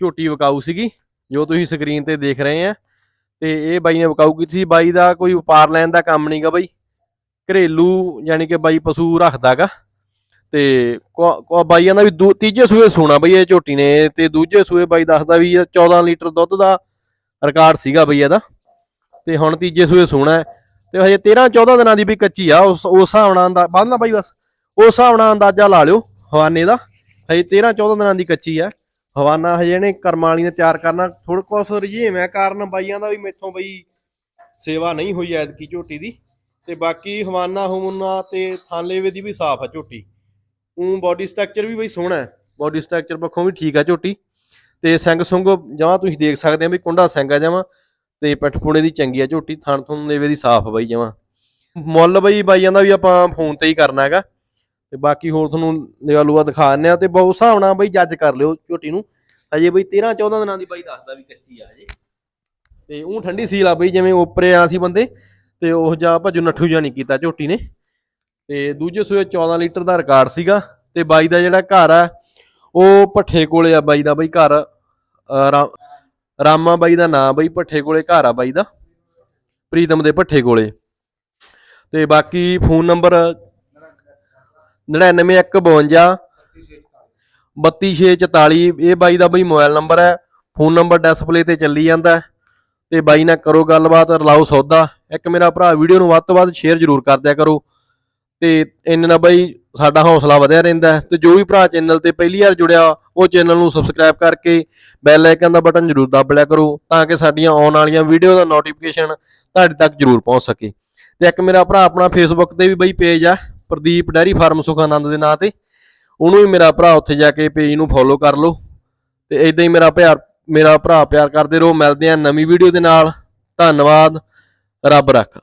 ਝੋਟੀ ਵਿਕਾਊ ਸੀਗੀ, ਜੋ ਤੁਸੀਂ ਸਕਰੀਨ ਤੇ ਦੇਖ ਰਹੇ ਆ। ਤੇ ਇਹ ਬਾਈ ਨੇ ਵਿਕਾਊ ਕੀਤੀ ਸੀ। ਬਾਈ ਦਾ ਕੋਈ ਵਪਾਰ ਲੈਣ ਦਾ ਕੰਮ ਨਹੀਂਗਾ ਬਾਈ। ਘਰੇਲੂ ਯਾਨੀ ਕਿ ਬਾਈ ਪਸ਼ੂ ਰੱਖਦਾਗਾ। ਤੇ ਕੋ- ਕੋ, ਬਾਈਆਂ ਦਾ ਵੀ ਦੂ- ਤੀਜੇ ਸੂਏ ਸੋਣਾ ਬਈ ਇਹ ਝੋਟੀ ਨੇ। ਤੇ ਦੂਜੇ ਸੂਏ ਬਾਈ ਦੱਸਦਾ ਵੀ ਇਹ 14 ਲੀਟਰ ਦੁੱਧ ਦਾ ਰਿਕਾਰਡ ਸੀਗਾ ਬਈ ਇਹਦਾ। ਤੇ ਹੁਣ ਤੀਜੇ ਸੂਏ ਸੋਣਾ ਤੇ ਹਜੇ 13 14 ਦਿਨਾਂ ਦੀ ਵੀ ਕੱਚੀ ਆ। ਉਸ ਉਸ ਹਿਸਾਬ ਨਾਲ ਅੰਦਾ ਬੰਨਣਾ ਬਾਈ ਬਸ। ਉਸ ਹਿਸਾਬ ਨਾਲ ਅੰਦਾਜ਼ਾ ਲਾ ਲਿਓ। ਹਵਾਨੇ ਦਾ। ਹਜੇ 13 14 ਦਿਨਾਂ ਦੀ ਕੱਚੀ ਆ। ਹਵਾਨਾ ਹਜੇ ਨੇ ਕਰਮਾਂ ਵਾਲੀ ਨੇ ਤਿਆਰ ਕਰਨਾ ਥੋੜਾ ਕੁਸ ਰਜੀਮ ਹੈ ਕਾਰਨ ਬਾਈਆਂ ਦਾ ਵੀ ਮੈਥੋਂ ਬਈ ਸੇਵਾ ਨਹੀਂ ਹੋਈ ਐਤਕੀ ਝੋਟੀ ਦੀ, ਤੇ ਬਾਕੀ ਹਵਾਨਾ ਹਮੁਨਾ ਤੇ ਥਾਨਲੇਵੇ ਦੀ ਵੀ ਸਾਫ਼ ਆ ਝੋਟੀ। ਉਹ ਬਾਡੀ ਸਟਰਕਚਰ ਵੀ ਬਈ ਸੋਹਣਾ ਹੈ ਬਾਡੀ ਸਟਰਕਚਰ ਪੱਖੋਂ ਵੀ ਠੀਕ ਆ ਝੋਟੀ। ਤੇ ਸਿੰਘ ਸੁੰਗ ਜਮਾਂ ਤੁਸੀਂ ਦੇਖ ਸਕਦੇ ਆ ਵੀ ਕੁੰਡਾ ਸਿੰਘ ਆ ਜਮਾਂ, ਤੇ ਪਠਪੂਣੇ ਦੀ ਚੰਗੀ ਆ ਝੋਟੀ, ਥਣ ਥੁਣ ਲੇਵੇ ਦੀ ਸਾਫ਼ ਬਈ ਜਮਾਂ। ਮੁੱਲ ਬਈ ਬਾਈਆਂ ਦਾ ਵੀ ਆਪਾਂ ਫੋਨ ਤੇ ਹੀ ਕਰਨਾ ਹੈਗਾ। ਤੇ ਬਾਕੀ ਹੋਰ ਤੁਹਾਨੂੰ ਲੇਵਾ ਲੂਆ ਦਿਖਾ ਦਿੰਦੇ ਆ ਤੇ ਬਹੁਤ ਹਿਸਾਬ ਨਾਲ ਬਈ ਜੱਜ ਕਰ ਲਿਓ ਝੋਟੀ ਨੂੰ। ਹਜੇ ਬਈ 13 14 ਦਿਨਾਂ ਦੀ ਬਾਈ ਦੱਸਦਾ ਵੀ ਕੱਚੀ ਆ ਹਜੇ। ਤੇ ਉਹ ਠੰਡੀ ਸੀਲ ਆ ਬਈ, ਜਿਵੇਂ ਉੱਪਰੇ ਆ ਸੀ ਬੰਦੇ, ਤੇ ਉਹ ਜਾ ਭਜੂ ਨੱਠੂ ਜਾ ਨਹੀਂ ਕੀਤਾ ਝੋਟੀ ਨੇ। ਤੇ ਦੂਜੇ ਸੂਏ 14 ਲੀਟਰ ਦਾ ਰਿਕਾਰਡ ਸੀਗਾ, ਤੇ ਬਾਈ ਦਾ ਜਿਹੜਾ ਘਰ ਆ, ਉਹ ਭੱਠੇ ਕੋਲੇ ਆ ਬਾਈ ਦਾ ਬਈ ਘਰ। ਰਾਮਾ ਬਾਈ ਦਾ ਨਾਂ ਬਈ ਭੱਠੇ ਕੋਲੇ ਘਰ ਆ ਬਾਈ ਦਾ, ਪ੍ਰੀਤਮ ਦੇ ਭੱਠੇ ਕੋਲੇ। ਤੇ ਬਾਕੀ ਫੋਨ ਨੰਬਰ 99152 32644 ਇਹ ਬਾਈ ਦਾ ਬਈ ਮੋਬਾਈਲ ਨੰਬਰ ਹੈ, ਫੋਨ ਨੰਬਰ ਡਿਸਪਲੇ ਤੇ ਚੱਲੀ ਜਾਂਦਾ ਹੈ। ਤੇ ਬਾਈ ਨਾਲ ਕਰੋ ਗੱਲਬਾਤ, ਰਲਾਓ ਸੌਦਾ। ਇੱਕ ਮੇਰਾ ਭਰਾ ਵੀਡੀਓ ਨੂੰ ਵੱਧ ਤੋਂ ਵੱਧ ਸ਼ੇਅਰ ਜ਼ਰੂਰ ਕਰ ਦਿਆ ਕਰੋ। ਤੇ ਇੰਨੇ ਨਾਲ ਬਾਈ ਸਾਡਾ ਹੌਸਲਾ ਵਧਿਆ ਰਹਿੰਦਾ ਹੈ। ਤੇ ਜੋ ਵੀ ਭਰਾ ਚੈਨਲ ਤੇ ਪਹਿਲੀ ਵਾਰ ਜੁੜਿਆ, ਉਹ ਚੈਨਲ ਨੂੰ ਸਬਸਕ੍ਰਾਈਬ ਕਰਕੇ ਬੈਲ ਆਈਕਨ ਦਾ ਬਟਨ ਜ਼ਰੂਰ ਦਬ ਲਿਆ ਕਰੋ, ਤਾਂ ਕਿ ਸਾਡੀਆਂ ਆਉਣ ਵਾਲੀਆਂ ਵੀਡੀਓ ਦਾ ਨੋਟੀਫਿਕੇਸ਼ਨ ਤੁਹਾਡੇ ਤੱਕ ਜ਼ਰੂਰ ਪਹੁੰਚ ਸਕੇ। ਤੇ ਇੱਕ ਮੇਰਾ ਭਰਾ ਆਪਣਾ ਫੇਸਬੁੱਕ ਤੇ ਵੀ ਬਈ ਪੇਜ ਆ। ਪ੍ਰਦੀਪ ਡੈਰੀ ਫਾਰਮ ਸੁਖਾਨੰਦ ਦੇ ਨਾਂ ਤੇ। ਉਹਨੂੰ ਵੀ ਮੇਰਾ ਭਰਾ ਉੱਥੇ ਜਾ ਕੇ ਪੇਜ ਨੂੰ ਫੋਲੋ ਕਰ ਲਓ। ਤੇ ਇਦਾਂ ਹੀ ਮੇਰਾ ਪਿਆਰ, ਮੇਰਾ ਭਰਾ ਪਿਆਰ ਕਰਦੇ ਰਹੋ। ਮਿਲਦੇ ਆ ਨਵੀਂ ਵੀਡੀਓ ਦੇ ਨਾਲ। ਧੰਨਵਾਦ। ਰੱਬ ਰੱਖ।